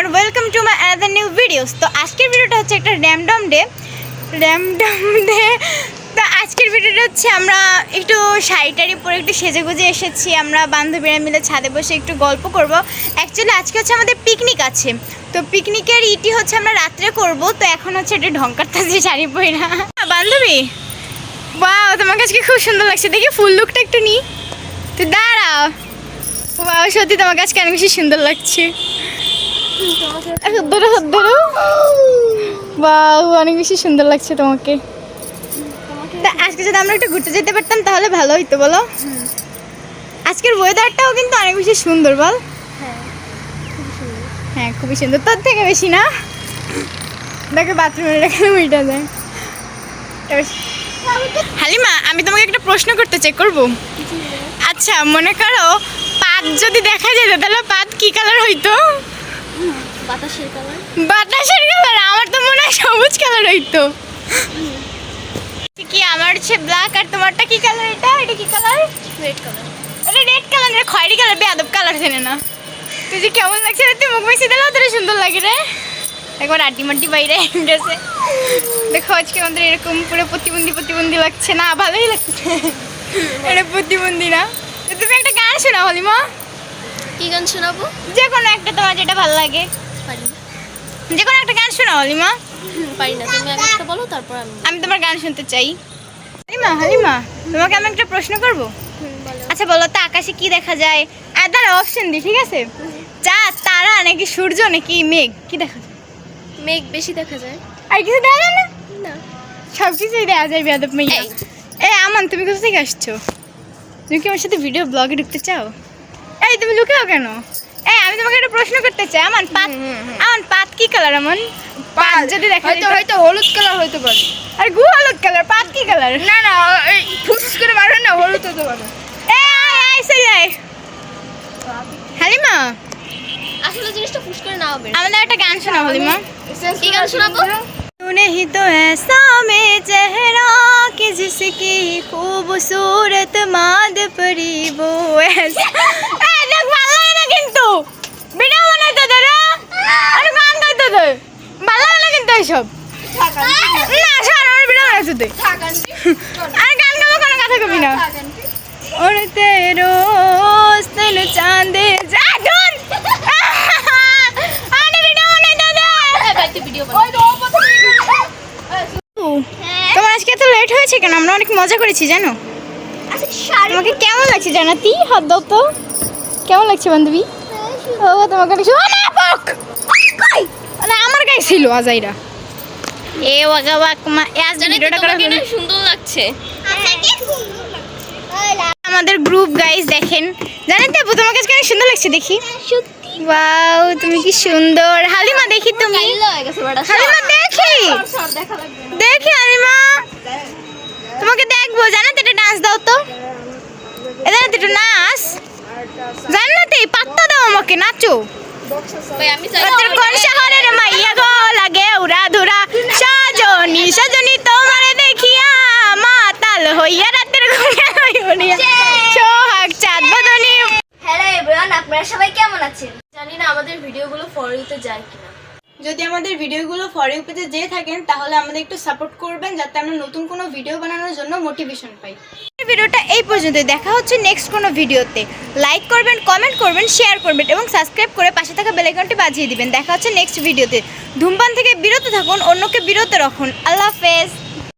Everyone welcome to my another new videos তো আজকের ভিডিওটা হচ্ছে একটা র্যামডম ডে র্যামডম ডে তো আজকের ভিডিওটা হচ্ছে আমরা একটু শাড়ি টাড়ি পরে একটু সেজে গুজে এসেছি। আমরা বান্ধবীরা মিলে ছাদে বসে একটু গল্প করব। অ্যাকচুয়ালি আজকে হচ্ছে আমাদের পিকনিক আছে। তো পিকনিকের ইটি হচ্ছে আমরা রাত্রে করব। তো এখন হচ্ছে এটা ঢং কাটতেছি শাড়ি পরে না। বান্ধবী? বাহ তোমাকে আজকে খুব সুন্দর লাগছে। দেখি ফুল লুকটা একটু নি। তুই দাঁড়াও। বাহ সত্যি তোমার কাছে অনেক বেশি সুন্দর লাগছে। ধরো ধরো। বাহ অনেক বেশি সুন্দর লাগছে তোমাকে। তা আজকে যদি আমরা একটু ঘুরতে যেতে পারতাম, তাহলে ভালো হইতো, বলো? আজকের ওয়েদারটাও কিন্তু অনেক বেশি সুন্দর, বল। হ্যাঁ খুবই সুন্দর। তোর থেকে বেশি না? দেখে বাথরুমে রেখে উইটা যায়। হালিমা, আমি তোমাকে একটা প্রশ্ন করতে চেক করব? আচ্ছা মনে করো পাত যদি দেখা যেত, তাহলে পাত কি কালার হইতো? বাতাসের কালার বাতাসের কালার আমার তো মনে হয় সবুজ কালার হইতো কি আমার হচ্ছে ব্ল্যাক আর তোমারটা কি কালার এটা? এটা কি কালার রেড কালার এটা রেড কালার এটা খয়েরি কালার বেয়াদব কালার চেনে না। তুই যে কেমন লাগছে তুই মুখ মিশিয়ে দিলেও তোর সুন্দর লাগে রে। একবার আড্ডি মাড্ডি বাইরে গেছে দেখো আজকে আমাদের এরকম পুরো প্রতিবন্ধী প্রতিবন্ধী লাগছে না ভালোই লাগছে। এটা প্রতিবন্ধী না। তুমি একটা গান শোনাও হলিমা। কি গান শোনাবো? যে কোনো একটা তোমার যেটা ভালো লাগে। পারি। না যে কোনো একটা গান শোনাও হুম, পারি না। তুমি আগে একটা বলো তারপর আমি আমি তোমার গান শুনতে চাই। হালিমা হালিমা তোমাকে আমি একটা প্রশ্ন করব? বলো। আচ্ছা বলো তো আকাশে কি দেখা যায়? আর দাঁড়া অপশন দিই ঠিক আছে? চাঁদ তারা নাকি সূর্য নাকি মেঘ? কি দেখা যায়? মেঘ বেশি দেখা যায়। আর কিছু দেখা যায় না? না। সব কিছুই দেখা যায় বেয়াদব মেঘ এই। এই আমান তুমি কোথা থেকে আসছো? তুমি কি আমার সাথে ভিডিও ব্লগে ঢুকতে চাও? এই তুমি লুকাও কেন এই আমি তোমাকে একটা প্রশ্ন করতে চাই আমান পাত হুম, হুম, হুম। আমান পাত কি কালার আমান পাত যদি দেখা হয়তো যেত- হয়তো হলুদ কালার হইতে পারে আর গু হলুদ কালার পাত কি কালার না না এই ফুস করে মারবে না হলুদ হতে পারে এই আয় আয় চলে আয় হালিমা আসলে জিনিসটা ফুস করে না হবে আমাদের একটা গান শোনাও হালিমা কি গান শোনাবো तूने ही तो ऐसा में चेहरा कि जिसकी खूबसूरत माद परी वो ऐसा এইসব? না সর বিনা আছে আর গান গাবো, কোনো কথা কবি না। উড়তে রোজ তেল চাঁদে তোমার আজকে তো লেট হয়েছে কেন? আমরা অনেক মজা করেছি, জানো? তোমাকে কেমন লাগছে জানা তুই হাত দাও তো। কেমন লাগছে, বান্ধবী? ও তোমাকে অনেক আমার গায়ে ছিল, আজাইরা। এ ওয়াগা ওয়াক মা এ আজ ভিডিওটা করা তোমাকে হলো? সুন্দর লাগছে। আমাদের গ্রুপ গাইস দেখেন। জানেন তো তোমার কাছে অনেক সুন্দর লাগছে দেখি। সত্যি? ওয়াও তুমি কি সুন্দর। হালিমা দেখি তুমি। হালিমা দেখি। দেখা হালিমা। তোমাকে দেখব। জানো তো এটা ডান্স দাও তো। এটা তো নাচ। জান্নাতে পাত্তা দাও আমাকে নাচো। ভাই আমি কোন শহরের মাইয়া গো লাগে উড়া ধুরা কেমন আছেন? জানি না আমাদের ভিডিওগুলো ফর যায় কিনা। যদি আমাদের ভিডিওগুলো ফরে পেতে যেয়ে থাকেন, তাহলে আমাদের একটু সাপোর্ট করবেন যাতে আমরা নতুন কোনো ভিডিও বানানোর জন্য মোটিভেশন পাই। ভিডিওটা এই পর্যন্ত দেখা হচ্ছে নেক্সট কোনো ভিডিওতে লাইক করবেন কমেন্ট করবেন শেয়ার করবেন এবং সাবস্ক্রাইব করে পাশে থাকা বেলাইকনটি বাজিয়ে দিবেন। দেখা হচ্ছে নেক্সট ভিডিওতে ধূমপান থেকে বিরত থাকুন, অন্যকে বিরত রাখুন। আল্লাহ হাফেজ।